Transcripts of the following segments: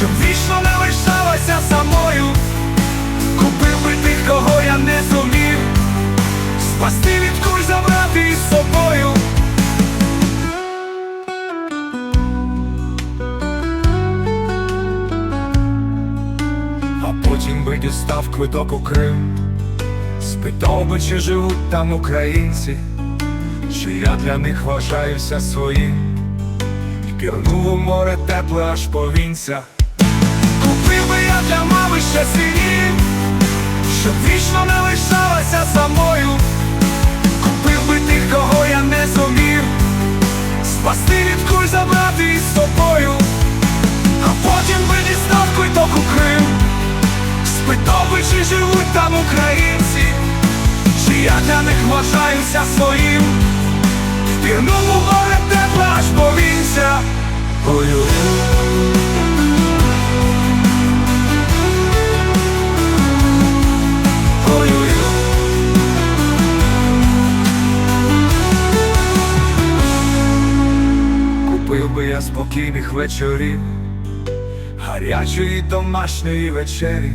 щоб вічно не лишалася самою. Купив би тих, кого я не зумів, спасти від куль забрати із собою. А потім би дістав квиток у Крим, спитав би, чи живуть там українці, чи я для них вважаюся своїм. Пірнув у море тепле аж повінця. Купив би я для мами ще синів, щоб вічно не лишалася самою. Купив би тих, кого я не зумів, спасти від куль забрати із собою, а потім би дістав квиток у Крим, спитав би, чи живуть там українці, чи я для них вважаюся своїм. Пірнув у море Спокійних вечорів, гарячої домашньої вечері,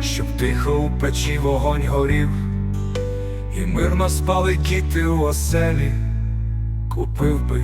щоб тихо у печі вогонь горів, і мирно спали кіти у оселі, купив би